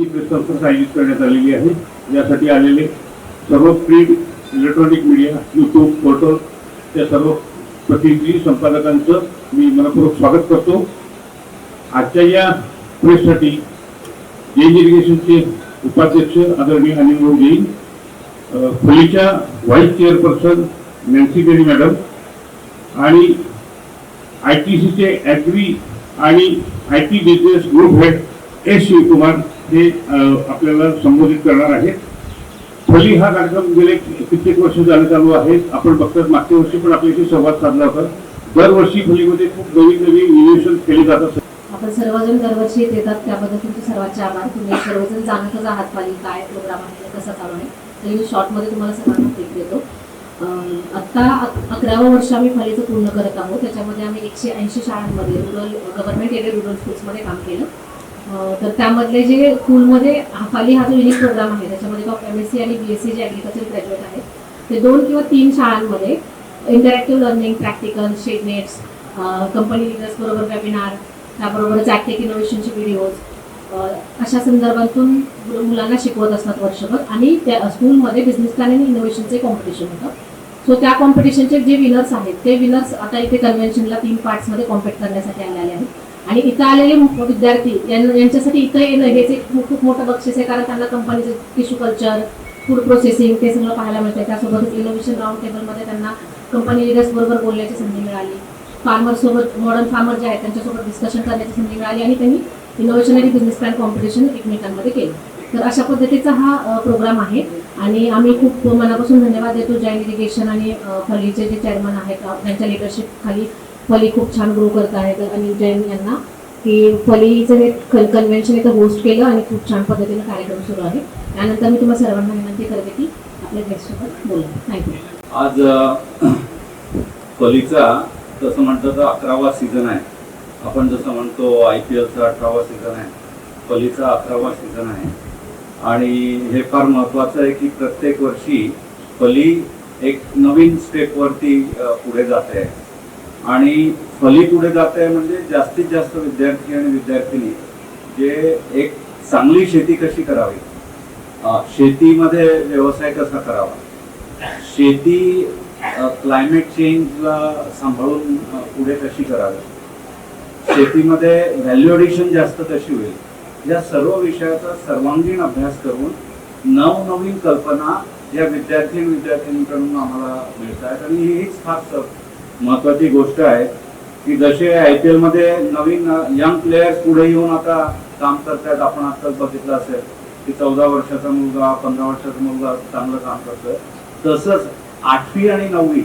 ही press conference आयोजित करण्यात आलेली आहे यासाठी आलेले सर्व print electronic media YouTube portal त्या सर्व प्रतिनिधी संपादकांचं मी मनपूर्वक स्वागत करतो. आजच्या या प्रेससाठी जैन इरिगेशनचे उपाध्यक्ष आदरणीय अनिल भाऊ जैन अ, फलीच्या vice chairperson Nancy Berry madam आणि आय टी सीचे ॲग्री आणि I T business group head S Shivakumar हे आपल्याला संबोधित करणार आहेत. फली हा कार्यक्रम गेले कित्येक वर्ष झाले चालू आहे. आपण बघतात मागच्या वर्षी पण आपल्याशी संवाद साधला होता. दरवर्षी फलीमध्ये खूप नवीन नवीन इनोव्हेशन केले जातात आपण सर्वजण दरवर्षी येत येतात. त्याबद्दल तुमचे सर्वांचे आभार. तुम्ही सर्वजण जाणतच आहात पाणी काय प्रोग्राम आहे कसा चालू आहे. तरी मी शॉर्टमध्ये तुम्हाला सर्वांना ब्रेक देतो. आत्ता अकरावं वर्ष आम्ही फलीचं पूर्ण करत आहोत. त्याच्यामध्ये आम्ही एकशे ऐंशी शाळांमध्ये रुरल गव्हर्नमेंट एडेड रुरल स्कूल्समध्ये काम केलं. तर त्यामधले जे स्कूलमध्ये हा फाली हा जो युनिक प्रोग्राम आहे त्याच्यामध्ये एम एस सी आणि बी एस सी जे ॲग्रिकल्चर ग्रॅज्युएट आहेत. ते दोन किंवा तीन शाळांमध्ये interactive learning practical shade nets company leaders बरोबर वेबिनार त्याबरोबरच ॲक्टेक इनोव्हेशनचे व्हिडिओज अशा संदर्भातून मुलांना शिकवत असतात वर्षभर. आणि त्या स्कूलमध्ये बिझनेस प्लॅन आणि इनोव्हेशनचे कॉम्पिटिशन होतं. सो त्या कॉम्पिटिशनचे जे विनर्स आहेत ते विनर्स आता इथे कन्व्हेन्शनला तीन पार्ट्समध्ये कॉम्पिट करण्यासाठी आलेले आहेत. आणि इथं आलेले विद्यार्थी यांच्यासाठी इथं येणं हेच एक खूप खूप मोठं बक्षीस आहे. कारण त्यांना कंपनीचं टिश्यू कल्चर फूड प्रोसेसिंग ते सगळं पाहायला मिळतं त्यासोबतच इनोव्हेशन राऊंड टेबलमध्ये त्यांना कंपनी लिडर्स बरोबर बोलण्याची संधी मिळाली. फार्मरसोबत मॉडर्न फार्मर जे आहेत त्यांच्यासोबत डिस्कशन करण्याची संधी मिळाली आणि त्यांनी इनोव्हेशन आणि बिझनेस प्लॅन कॉम्पिटिशन एकमेकांमध्ये केलं. तर अशा पद्धतीचा हा प्रोग्राम आहे. आणि आम्ही खूप मनापासून धन्यवाद देतो जॉईंट इरिगेशन आणि फर्लीचे फलीचे जे चेअरमन आहेत त्यांच्या लिडरशिप खाली फली खूप छान ग्रो करत आहेत. आणि जैन यांना की फलीचं हे कन्व्हेन्शन इथं होस्ट केलं आणि खूप छान पद्धतीने कार्यक्रम सुरू आहे. त्यानंतर मी तुम्हाला सर्वांना विनंती करते की आपल्या गेस्टसोबत बोला. थँक्यू आज फलीचा तसं म्हटलं तर अकरावा सीझन आहे. आपण जसं म्हणतो आय पी एलचा अठरावा सीझन आहे. पलीचा अकरावा सीझन आहे. आणि हे फार महत्त्वाचं आहे की प्रत्येक वर्षी पली एक नवीन स्टेपवरती पुढे जाते आणि फली पुढे जाते म्हणजे जास्तीत जास्त विद्यार्थी आणि विद्यार्थिनी जे एक चांगली शेती कशी करावी? शेतीमध्ये व्यवसाय कसा करावा? शेती क्लायमेट चेंजला सांभाळून पुढे कशी करावी? शेतीमध्ये व्हॅल्यू एडिशन जास्त कशी होईल? या सर्व विषयाचा सर्वांगीण अभ्यास करून नवनवीन कल्पना या विद्यार्थी आणि विद्यार्थ्यांकडून आम्हाला मिळत आहेत आणि हीच फार महत्वाची गोष्ट आहे की जसे आय पी एलमध्ये नवीन यंग प्लेयर्स पुढे येऊन आता काम करतायत आपण आजकाल बघितलं असेल की चौदा वर्षाचा मुलगा पंधरा वर्षाचा मुलगा चांगलं काम करतोय. तसंच आठवी आणि नववी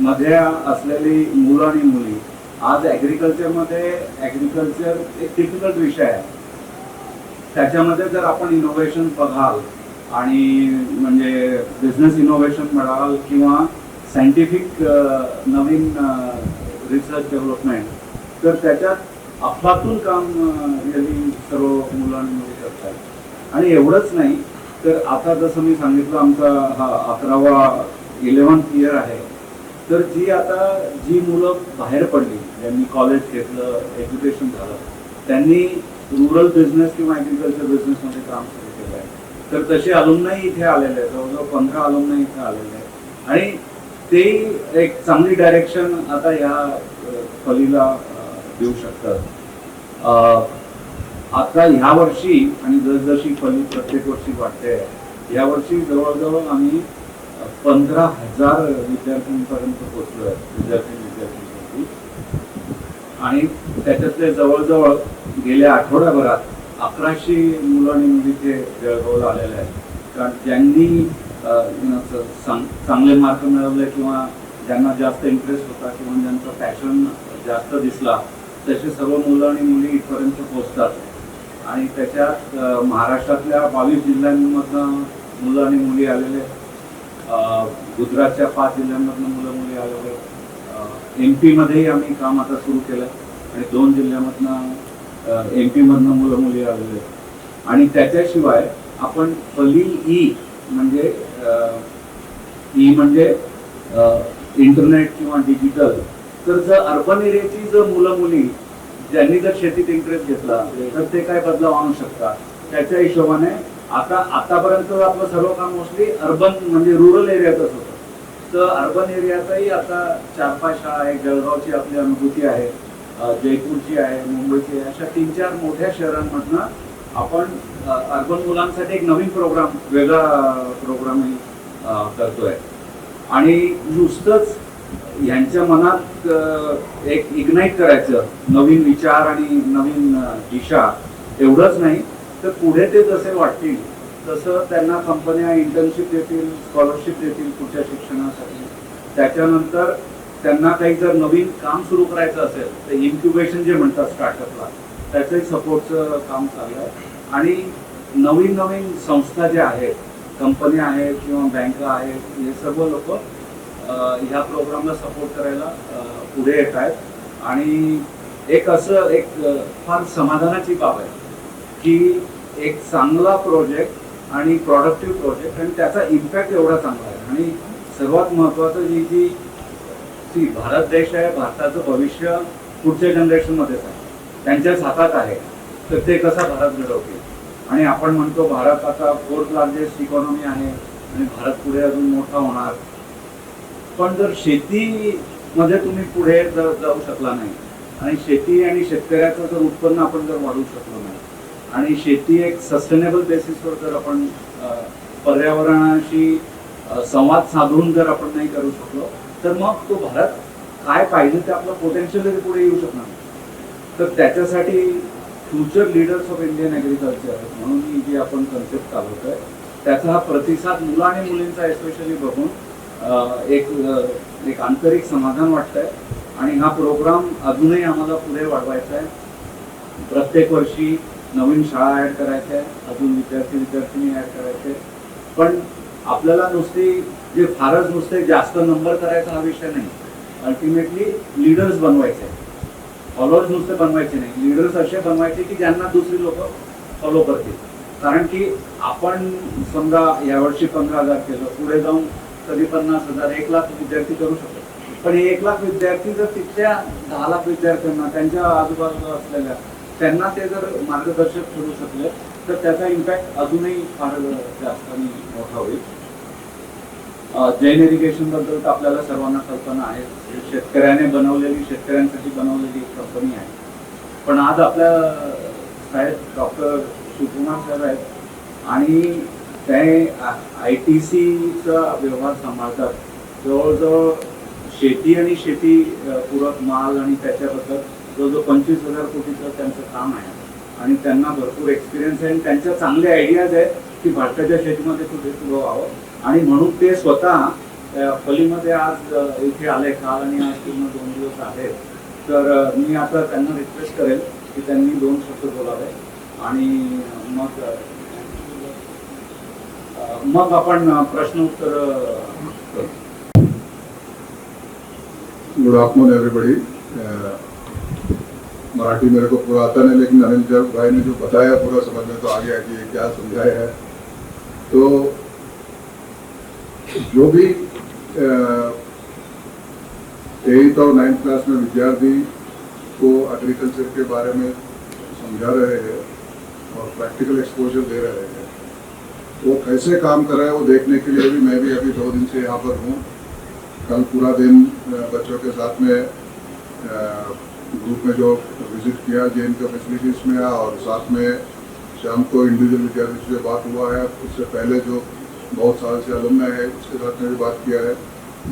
मध्ये असलेली मुलं आणि मुली आज ॲग्रिकल्चरमध्ये ॲग्रिकल्चर एक डिफिकल्ट विषय आहे. त्याच्यामध्ये जर आपण इनोव्हेशन बघाल आणि म्हणजे बिझनेस इनोव्हेशन म्हणाल किंवा सायंटिफिक uh, नवीन uh, रिसर्च डेव्हलपमेंट तर त्याच्यात अफलातून काम uh, यांनी सर्व मुलं करतात आणि एवढंच नाही तर आता जसं मी सांगितलं आमचा हा अकरावा इलेव्हन्थ इयर आहे. तर जी आता जी मुलं बाहेर पडली ज्यांनी कॉलेज घेतलं एज्युकेशन झालं त्यांनी रुरल बिझनेस किंवा ॲग्रिकल्चर बिझनेसमध्ये काम सुरू केलं आहे तर तसे अलुमनाही इथे आलेले आहेत जवळजवळ पंधरा अलुमनाही इथे आलेले आहेत. आणि ते एक चांगली डायरेक्शन आता या कलीला देऊ शकतात. आता ह्या वर्षी आणि जसजशी कली प्रत्येक वर्षी वाटते या वर्षी जवळजवळ आम्ही पंधरा हजार विद्यार्थ्यांपर्यंत पोहोचलो आहे विद्यार्थी विद्यार्थ्यांसाठी. आणि त्याच्यातले जवळजवळ गेल्या आठवड्याभरात अकराशे मुलं आणि मुली ते जळगावला आलेले आहेत. कारण त्यांनी चांगले मार्क मिळवले किंवा ज्यांना जास्त इंटरेस्ट होता किंवा ज्यांचा पॅशन जास्त दिसला तसे सर्व मुलं आणि मुली इथपर्यंत पोहोचतात. आणि त्याच्यात महाराष्ट्रातल्या बावीस जिल्ह्यांमधनं मुलं आणि मुली आलेले गुजरातच्या पाच जिल्ह्यांमधनं मुलं मुली आलेले एम पीमध्येही आम्ही काम आता सुरू केलं आणि दोन जिल्ह्यामधनं एम पीमधनं मुलं मुली आलेले आणि त्याच्याशिवाय आपण पली ई म्हणजे ती म्हणजे इंटरनेट किंवा डिजिटल तर जर अर्बन एरियाची जर मुलं मुली ज्यांनी जर शेतीत इंटरेस्ट घेतला तर ते काय बदलाव आणू शकतात? त्याच्या हिशोबाने आता आतापर्यंत आपलं सर्व काम मोस्टली अर्बन म्हणजे रुरल एरियातच होतं. तर अर्बन एरियातही आता चार पाच शाळा आहे जळगावची आपली अनुभूती आहे जयपूरची आहे मुंबईची आहे अशा तीन चार मोठ्या शहरांमधनं आपण अर्बन मुलांसाठी एक नवीन प्रोग्राम वेगळा प्रोग्राम करतोय. आणि नुसतंच यांच्या मनात एक इग्नाईट करायचं नवीन विचार आणि नवीन दिशा एवढंच नाही. तर पुढे ते जसे वाटतील तसं त्यांना कंपन्या इंटर्नशिप देतील स्कॉलरशिप देतील पुढच्या शिक्षणासाठी. त्याच्यानंतर त्यांना काही जर नवीन काम सुरू करायचं असेल तर इन्क्युबेशन जे म्हणतात स्टार्टअपला त्याचंही सपोर्टचं काम चालू आहे. आणि नवीन नवीन संस्था ज्या आहेत कंपन्या आहेत किंवा बँका आहेत हे सर्व लोक ह्या प्रोग्रामला सपोर्ट करायला पुढे येत आहेत. आणि एक असं एक फार समाधानाची बाब आहे की एक चांगला प्रोजेक्ट आणि प्रॉडक्टिव्ह प्रोजेक्ट आणि त्याचा इम्पॅक्ट एवढा चांगला आहे. आणि सर्वात महत्वाचं जी जी सी भारत देश आहे भारताचं भविष्य पुढच्या जनरेशनमध्येच आहे. त्यांच्याच हातात आहे. तर ते कसा भारत घडवतील? आणि आपण म्हणतो भारत आता फोर्थ लार्जेस्ट इकॉनॉमी आहे आणि भारत पुढे अजून मोठा होणार. पण जर शेतीमध्ये तुम्ही पुढे जर जाऊ शकला नाही आणि शेती आणि शेतकऱ्याचं जर उत्पन्न आपण जर वाढवू शकलो नाही आणि शेती एक सस्टेनेबल बेसिसवर जर आपण पर्यावरणाशी संवाद साधून जर आपण नाही करू शकलो तर मग तो भारत काय पाहिजे ते आपलं पोटेन्शियल पुढे येऊ शकणार तर त्याच्यासाठी future leaders of Indian agriculture म्हणून ही जी आपण कन्सेप्ट चालवतोय त्याचा हा प्रतिसाद मुलं आणि मुलींचा एस्पेशली बघून एक एक आंतरिक समाधान वाटतंय. आणि हा प्रोग्राम अजूनही आम्हाला पुढे वाढवायचा आहे. प्रत्येक वर्षी नवीन शाळा ऍड करायच्या आहे अजून विद्यार्थी विद्यार्थिनी ऍड करायचे पण आपल्याला नुसती जे फारच नुसते जास्त नंबर करायचा हा विषय नाही. अल्टिमेटली लीडर्स बनवायचे फॉलोअर्स नुसते बनवायचे नाही. लीडर्स असे बनवायचे की ज्यांना दुसरी लोक फॉलो करतील. कारण की आपण समजा यावर्षी पंधरा हजार केलं पुढे जाऊन कधी पन्नास हजार एक लाख विद्यार्थी करू शकतो. पण हे एक लाख विद्यार्थी जर तिथल्या दहा लाख विद्यार्थ्यांना त्यांच्या आजूबाजूला असलेल्या त्यांना ते जर मार्गदर्शक ठरू शकले तर त्याचा इम्पॅक्ट अजूनही फार जास्त आणि मोठा होईल. जैन इरिगेशनबद्दल तर आपल्याला सर्वांना कल्पना आहे. शेतकऱ्याने बनवलेली शेतकऱ्यांसाठी बनवलेली एक कंपनी आहे. पण आज आपल्या साहेब डॉक्टर सुकुमार साहेब आहेत आणि ते आय टी सीचा व्यवहार सांभाळतात. जवळजवळ शेती आणि शेती पूरक माल आणि त्याच्याबद्दल जवळजवळ पंचवीस हजार कोटीचं त्यांचं काम आहे. आणि त्यांना भरपूर एक्सपिरियन्स आहे आणि त्यांच्या चांगल्या आयडियाज आहेत की भारताच्या शेतीमध्ये कुठे सुरू व्हावं. आणि म्हणून ते स्वतः अ, फलीमध्ये आज इथे आले काल आणि आज पूर्ण दोन दिवस आहेत तर मी आता त्यांना रिक्वेस्ट करेल की त्यांनी दोन शब्द बोलावे आणि मग मग आपण प्रश्न उत्तर गुड आफ्टरनून एवरीबडी मराठी मेरे को पूरा आता नहीं लेकिन अनिल जब भाई ने जो बताया पूरा समझ में तो आ गया कि ये क्या समझाया है। तो जो भी एट और नाइन्थ क्लास में विद्यार्थी को एग्रीकल्चर के बारे में समझा रहे हैं और प्रैक्टिकल एक्सपोजर दे रहे हैं, वो कैसे काम कर रहे हैं, वो देखने के लिए भी मैं भी अभी दो दिन से यहाँ पर हूँ। कल पूरा दिन बच्चों के साथ में ग्रुप में जो विज़िट किया जे के फैसिलिटीज़ में और साथ में शाम को इंडिविजुअल विद्यार्थी से बात हुआ है। उससे पहले जो बहुत साल से अलुमना है उसके साथ में भी बात किया है।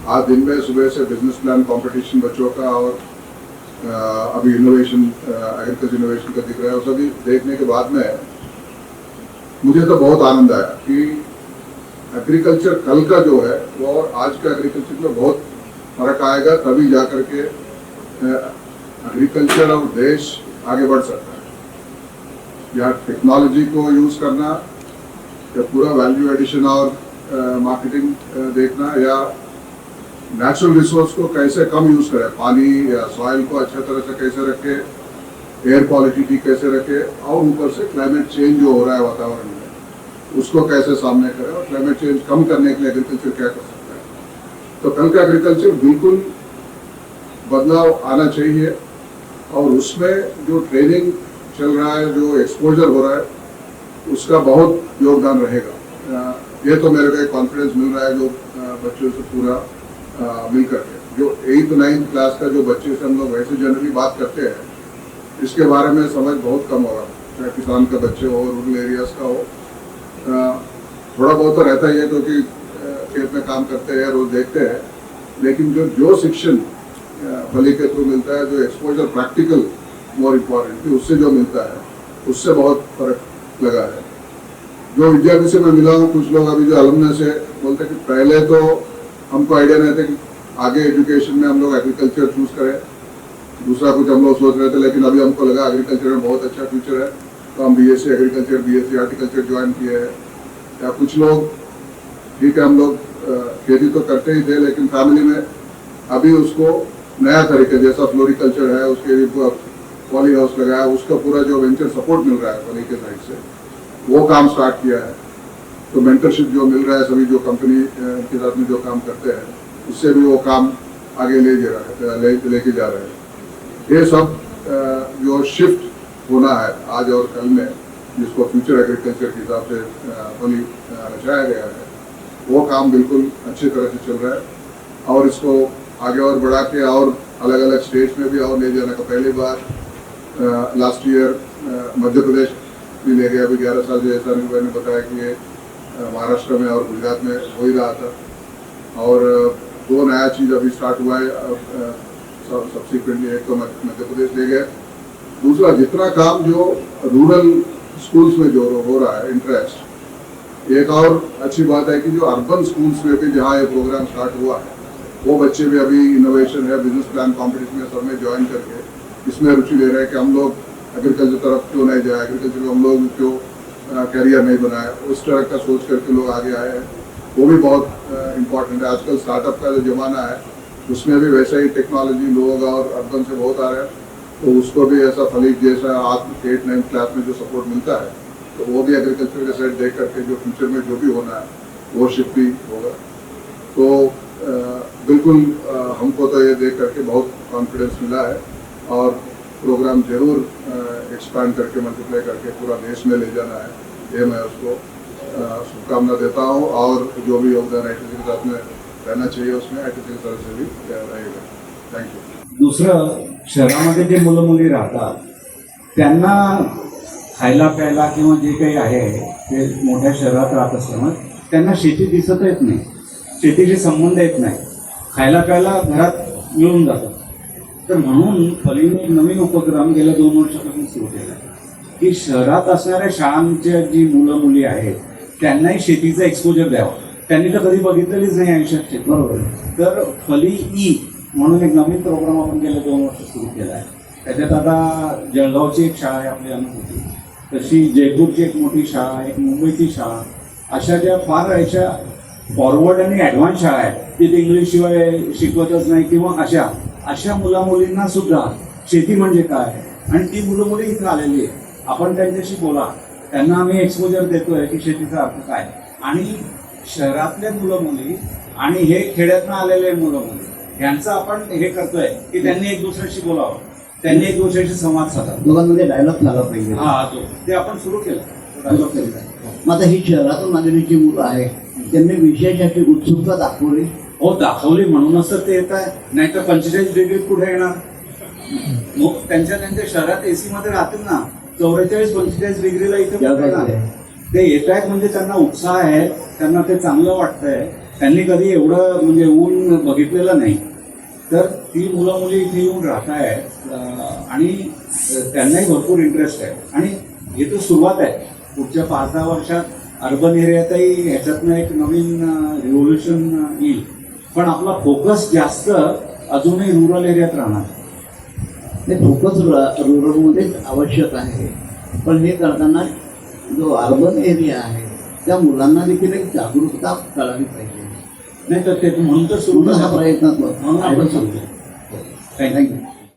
आज दिन में सुबह से बिज़नेस प्लान कंपटीशन बच्चों का और अ, अभी इनोवेशन एग्रीकल्चर इनोवेशन का दिख रहा है। वो सभी देखने के बाद में मुझे तो बहुत आनंद आया कि एग्रीकल्चर कल का जो है वो और आज का एग्रीकल्चर में बहुत फ़र्क आएगा तभी जा करके एग्रीकल्चर और देश आगे बढ़ सकता है। या टेक्नोलॉजी को यूज़ करना या पूरा वैल्यू एडिशन और मार्केटिंग देखना या नेचुरल रिसोर्स को कैसे कम यूज़ करें? पानी या सॉइल को अच्छा तरह से कैसे रखे? एयर क्वालिटी ठीक कैसे रखे? और ऊपर से क्लाइमेट चेंज जो हो रहा है वातावरण में, उसको कैसे सामने करें और क्लाइमेट चेंज कम करने के लिए एग्रीकल्चर क्या कर सकता है? तो कल का एग्रीकल्चर बिल्कुल बदलाव आना चाहिए और उसमें जो ट्रेनिंग चल रहा है, जो एक्सपोजर हो रहा है उसका बहुत योगदान रहेगा। ये तो मेरे को एक कॉन्फिडेंस मिल रहा है जो बच्चों से पूरा मिल करके जो एट्थ नाइन्थ क्लास का जो बच्चे से हम लोग वैसे जनरली बात करते हैं, इसके बारे में समझ बहुत कम होगा। चाहे किसान का बच्चे हो रूरल एरियाज़ का हो। थोड़ा बहुत तो रहता ही है क्योंकि खेत में काम करते हैं, रोज देखते हैं। लेकिन जो जो शिक्षण बलि के थ्रू मिलता है, जो एक्सपोजर प्रैक्टिकल मोर इम्पोर्टेंट उससे जो मिलता है, उससे बहुत फ़र्क लगा है। जो विद्यार्थी से मैं मिला हूँ, कुछ लोग अभी जो अलमने से बोलते कि पहले तो हमको आइडिया नहीं था कि आगे एजुकेशन में हम लोग एग्रीकल्चर चूज़ करें। दूसरा कुछ हम लोग सोच रहे थे, लेकिन अभी हमको लगा एग्रीकल्चर में बहुत अच्छा फ्यूचर है। तो हम BSc agriculture BSc horticulture join किए हैं। या कुछ लोग, ठीक है, हम लोग खेती तो करते ही थे, लेकिन फैमिली में अभी उसको नया तरीके, जैसा फ्लोरिकल्चर है, उसके पॉली हाउस लगाया उसका पूरा जो वेंचर सपोर्ट मिल रहा है पॉली के साइड से वो काम स्टार्ट किया है। तो मेंटरशिप जो मिल रहा है सभी जो कंपनी के साथ में जो काम करते हैं उससे भी वो काम आगे ले जा रहा है ले लेके जा रहे हैं। ये सब जो शिफ्ट होना है आज और कल में जिसको फ्यूचर एग्रीकल्चर के हिसाब से अ, रचाया गया है वो काम बिल्कुल अच्छी तरह से चल रहा है। और इसको आगे और बढ़ा के और अलग अलग स्टेट्स में भी और ले जाने का पहली बार लास्ट ईयर मध्य प्रदेश भी ले गया अभी ग्यारह साल जैसा अनिल भाई ने बताया कि ये महाराष्ट्र में और गुजरात में हो ही रहा था। और दो नया चीज़ अभी स्टार्ट हुआ है सब्सिक्वेंटली एक तो मध्य प्रदेश ले गया दूसरा, जितना काम जो रूरल स्कूल्स में जो हो रहा है इंटरेस्ट एक और अच्छी बात है कि जो अर्बन स्कूल्स में भी जहाँ ये प्रोग्राम स्टार्ट हुआ है, वो बच्चे भी अभी इनोवेशन है बिज़नेस प्लान कॉम्पिटिशन में सब में ज्वाइन करके इसमें रुचि ले रहे हैं कि हम लोग एग्रीकल्चर तरफ़ क्यों नहीं जाए? एग्रीकल्चर में हम लोग क्यों कैरियर नहीं बनाए? उस तरह का सोच करके लोग आगे आए हैं। वो भी बहुत इम्पोर्टेंट है। आजकल स्टार्टअप का जो जमाना है, उसमें भी वैसे ही टेक्नोलॉजी लोग और अर्बन से बहुत आ रहे हैं। तो उसको भी ऐसा फलीक जैसा आप एट नाइन्थ क्लास में जो सपोर्ट मिलता है तो वो भी एग्रीकल्चर के साइड देख करके जो फ्यूचर में जो भी होना है, वो शिफ्ट भी होगा। तो बिल्कुल हमको तो ये देख करके बहुत कॉन्फिडेंस मिला है। और प्रोग्राम जरूर एक्सपैंड करके मल्टीप्लाई करके पूरा देश में ले जाना है। ये मैं उसको शुभकामना देता हूँ और जो भी योगदान आई के साथ में रहना चाहिए उसमें आई की तरफ से भी रहेगा। थैंक यू दुसरं शहरामध्ये जे मुलं मुली राहतात त्यांना खायला प्यायला किंवा जे काही आहे ते मोठ्या शहरात राहत असल्यामुळे त्यांना शेती दिसत येत नाही. शेतीशी संबंध येत नाही. खायला प्यायला घरात मिळून जातं. तर म्हणून फलीने एक नवीन उपक्रम गेल्या दोन वर्षापासून सुरू केला. आहे की शहरात असणाऱ्या शाळांच्या जी मुलं मुली आहेत त्यांनाही शेतीचं एक्सपोजर द्यावं. त्यांनी तर कधी बघितलेलीच नाही आयुष्यात शेती. बरोबर. तर फली ई म्हणून एक नवीन प्रोग्राम आपण गेल्या दोन वर्ष सुरू केला आहे. त्याच्यात आता जळगावची एक शाळा आहे आपली अनुभूती तशी जयपूरची एक मोठी शाळा एक मुंबईची शाळा. अशा ज्या फार अशा फॉरवर्ड आणि ॲडव्हान्स शाळा आहेत तिथे इंग्लिश शिवाय शिकवतच नाही किंवा अशा अशा मुला मुलींना सुद्धा शेती म्हणजे काय? आणि ती मुलं मुली इथं आलेली आहे आपण त्यांच्याशी बोला. त्यांना आम्ही एक्सपोजर देतोय की शेतीचा अर्थ काय. आणि शहरातल्या मुलं मुली आणि हे खेड्यातनं आलेले मुलं मुली यांचं आपण हे करतोय की त्यांनी एक दुसऱ्याशी बोलावं. त्यांनी एक दुसऱ्याशी संवाद साधावा दोघांमध्ये डायलॉग झाला पाहिजे. हा तो. ते आपण सुरू केलं. Dialogue केला. मग आता ही शहरातून आलेली जी मुलं आहेत त्यांनी अशी उत्सुकता दाखवली. हो दाखवली म्हणूनच तर ते येत आहे. नाहीतर पंचेचाळीस डिग्रीत कुठे येणार. मग त्यांच्या त्यांच्या शहरात एसी मध्ये राहतील ना. चौवेचाळीस पंचेचाळीस डिग्रीला इथे. ते येत आहेत म्हणजे त्यांना उत्साह आहे. त्यांना ते चांगलं वाटतंय. त्यांनी कधी एवढं म्हणजे ऊन बघितलेलं नाही. तर ती मुलं मुली इथे येऊन राहत आहेत आणि त्यांनाही भरपूर इंटरेस्ट आहे. आणि हे तर सुरुवात आहे. पुढच्या पाच दहा वर्षात अर्बन एरियातही ह्याच्यातनं एक नवीन रिव्होल्युशन येईल. पण आपला फोकस जास्त अजूनही रुरल एरियात राहणार. ते फोकस रुरलमध्येच आवश्यक आहे. पण हे करताना जो अर्बन एरिया आहे त्या मुलांना देखील एक जागरूकता कळाली पाहिजे. नाही तर ते म्हणून तर सुरू हा प्रयत्न म्हणून आपण. सांगतो. थँक्यू